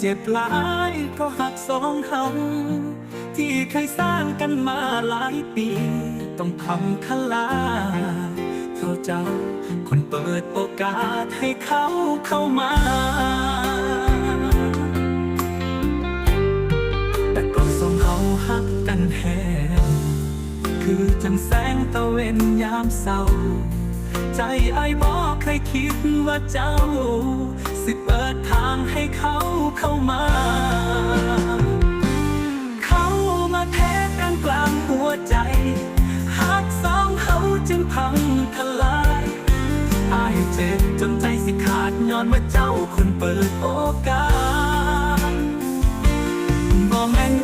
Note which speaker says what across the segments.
Speaker 1: เจ็บหลายก็หักสองเฮาที่เคยสร้างกันมาหลายปี ต้องทำคลาเพราะเจ้าคนเปิดโอกาสให้เขาเข้ามา แต่ก่อนสองเขาหักกันแหงคือจังแสงตะเวนยามเศร้า ใจไอ้บอกเคยคิดว่าเจ้า สิเปิดทางให้เขาเข้ามา เขามาแทกกันกลางหัวใจหักสองเขาจึงพังทลายไอายเจ็บจนใจสิขาดย้อนว่าเจ้าคนเปิดโอกาสบ่แม่น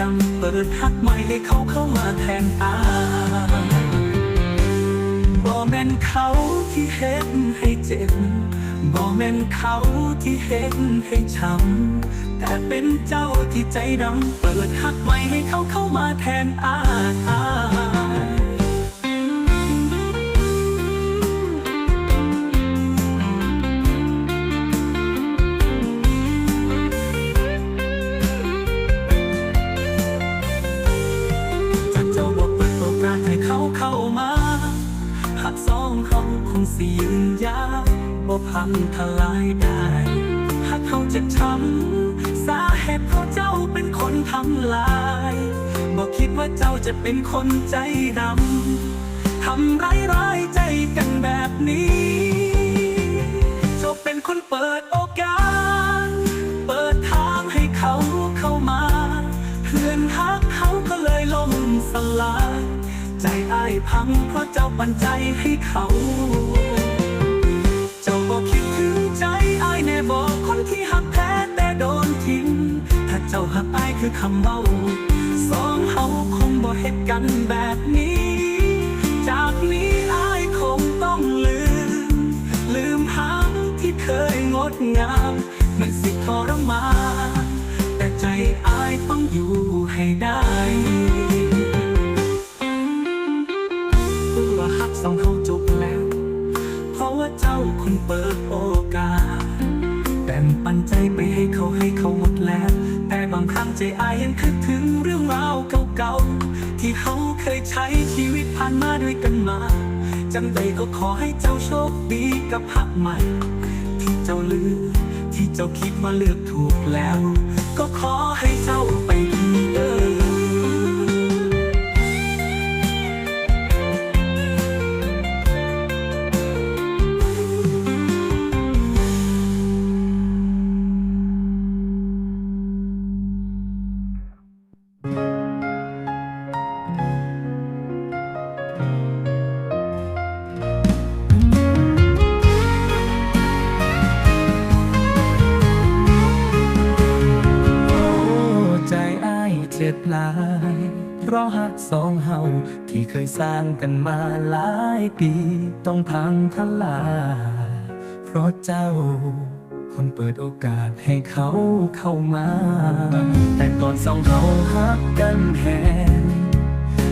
Speaker 1: ดำเปิดฮักใหม่ให้เขาเข้ามาแทนอาบ่แม่นเขาที่เห็นให้เจ็บบ่แม่นเขาที่เห็นให้ช้ำแต่เป็นเจ้าที่ใจดำเปิดฮักใหม่ให้เขาเข้ามาแทนอา บ่พังทลายได้หากเขาจะช้ำสาเหตุเพราะเจ้าเป็นคนทำลายบอกคิดว่าเจ้าจะเป็นคนใจดำทำร้ายร้ายใจกันแบบนี้เจ้าเป็นคนเปิดโอกาส เปิดทางให้เขาเข้ามา เพื่อนฮักเขาก็เลยล่มสลายใจอ้ายพังเพราะเจ้าปันใจให้เขา คือคำเบาสองเฮาคงบ่เหตุกันแบบนี้ จากนี้อ้ายคงต้องลืม ลืมหางที่เคยงดงาม มันสิทรมานแต่ใจอ้ายต้องอยู่ให้ได้ว่าหักสองเขาจบแล้ว เพราะว่าเจ้าคนเปิดโอกาสแบ่งปันใจไปให้เขาให้เขาหมดแล้ว ใจอายยังคิดถึงเรื่องราวเก่าๆ ที่เขาเคยใช้ชีวิตผ่านมาด้วยกันมาจำได้ก็ขอให้เจ้าโชคดีกับหักใหม่ ที่เจ้าเลือกที่เจ้าคิดว่าเลือกถูกแล้ว ก็ขอให้เจ้าไปายเจ็บหลาย เพราะหักสองเฮาที่เคยสร้างกันมาหลายปี ต้องพังทลายเพราะเจ้า คนเปิดโอกาสให้เขาเข้ามา แต่ก่อนสองเขาหักกันแหง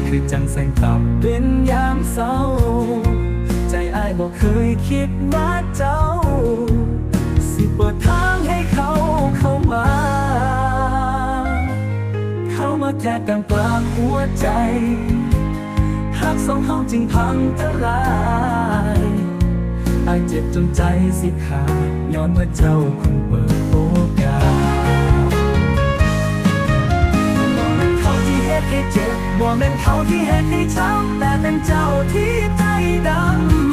Speaker 1: คือจังแสงตับเป็นยามเศร้า ใจอ้ายบอกเคยคิดว่าเจ้า สิเปิดทาง แทกกันกลางหัวใจหักสองเขาจึงพังทลายอายเจ็บจนใจสิขาดย้อนว่าเจ้าคนเปิดโอกาสบ่แม่นเขาที่เฮ็ดให้เจ็บบ่แม่นเขาที่เฮ็ดให้ช้ำแต่เป็นเจ้าที่ใจด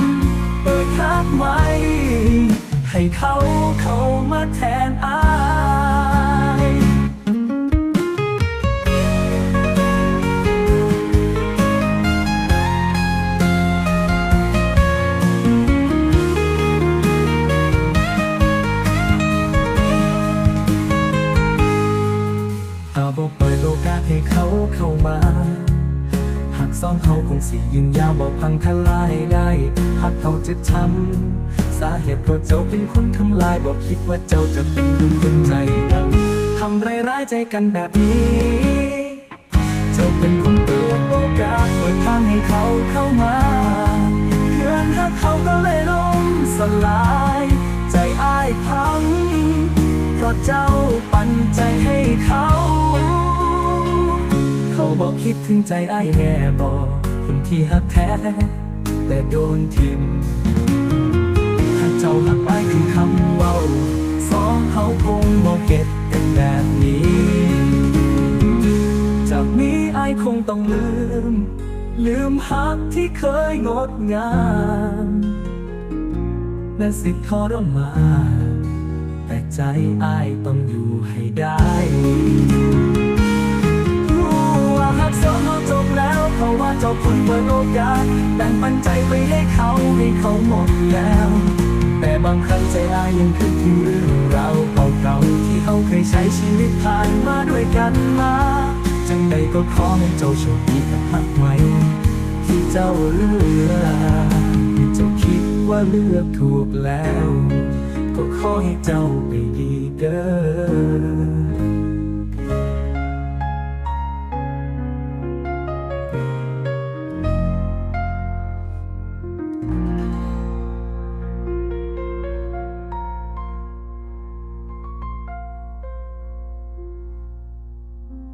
Speaker 1: ำเปิดทักไว้ให้เขาเข้ามาแทนอาย ยาวบอกพังทลายได้หักเขาจะทำสาเหตุเพราะเจ้าเป็นคนทำลายบอกคิดว่าเจ้าจะเป็นดุจใจดำทำร้ายร้ายใจกันแบบนี้ เจ้าเป็นคนเปิดโอกาสเปิดทางให้เขาเข้ามาเพื่อนหักเขาก็เลยล้มสลาย ใจอ้ายพังเพราะเจ้าปันใจให้เขา เขาบอกคิดถึงใจอ้ายแน่บอก คนที่หักแท้แต่โดนทิมถ้าเจ้าหักอ้คือคำเว้าสองเขาคงบอกเก็ตกันแบบนี้ จากนี้ไอคงต้องลืม ลืมฮักที่เคยงดงาม และสิทรมานแต่ใจไอต้องอยู่ให้ได้ กสองเราจบแล้วเพราะว่าเจ้าคนเปิดโอกาสแบ่งปันใจไปให้เขาให้เขาหมดแล้ว แต่บางครั้งใจอายยังคิดถึงเรื่องราวเก่าๆที่เขาเคยใช้ชีวิตผ่านมาด้วยกันมาจังใดก็ขอให้เจ้าโชคดีกับหักไว้ที่เจ้าเลือกเจ้าคิดว่าเลือกถูกแล้ว ก็ขอให้เจ้าไปดีเด้อ